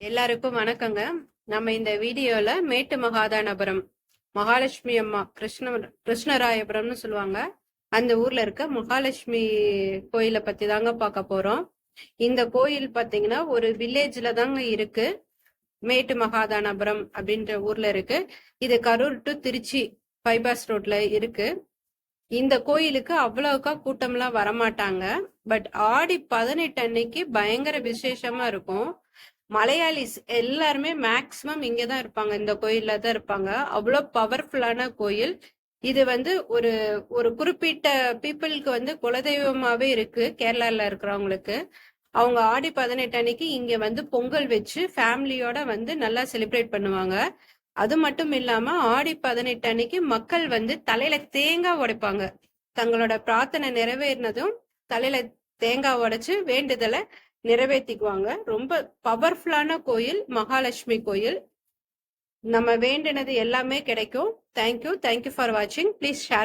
எல்லாருக்கும் வணக்கங்க. நம்ம இந்த வீடியோல மேட்டு மகாதானபுரம் மகாலட்சுமி அம்மா கிருஷ்ண கிருஷ்ணராயபுரம்னு சொல்லுவாங்க. அந்த ஊர்ல இருக்க மகாலட்சுமி கோயிலை பத்தி தாங்க பார்க்க போறோம். இந்த கோயில் பாத்தீங்கன்னா ஒரு வில்லேஜ்ல தாங்க இருக்கு. மேட்டு மகாதானபுரம் அப்படின்ற ஊர்ல இருக்கு. இது கரூர் டு திருச்சி பைபாஸ் ரோட்ல இருக்கு. இந்த கோயிலுக்கு அவ்வளவுக்கா கூட்டம்லாம் வரமாட்டாங்க. பட் ஆடி பதினெட்டு அன்னைக்கு பயங்கர விசேஷமா இருக்கும். மலையாளிஸ் எல்லாருமே மேக்சிமம் இங்கே தான் இருப்பாங்க. இந்த கோயில்ல தான் இருப்பாங்க அவ்வளோ பவர்ஃபுல்லான கோயில். இது வந்து ஒரு ஒரு குறிப்பிட்ட பீப்புளுக்கு வந்து குலதெய்வமாவே இருக்கு. கேரளால இருக்கிறவங்களுக்கு. அவங்க ஆடி பதினெட்டு அன்னைக்கு இங்க வந்து பொங்கல் வச்சு ஃபேமிலியோட வந்து நல்லா செலிப்ரேட் பண்ணுவாங்க. அது மட்டும் இல்லாம ஆடி பதினெட்டு அன்னைக்கு மக்கள் வந்து தலையில தேங்காய் உடைப்பாங்க. தங்களோட பிரார்த்தனை நிறைவேறினதும் தலையில தேங்காய் உடைச்சு வேண்டுதலை நிறைவேற்றிக்குவாங்க ரொம்ப பவர்ஃபுல்லான கோயில் மகாலட்சுமி கோயில். நம்ம வேண்டினது எல்லாமே கிடைக்கும். Thank you thank you for வாட்சிங் ப்ளீஸ் ஷேர்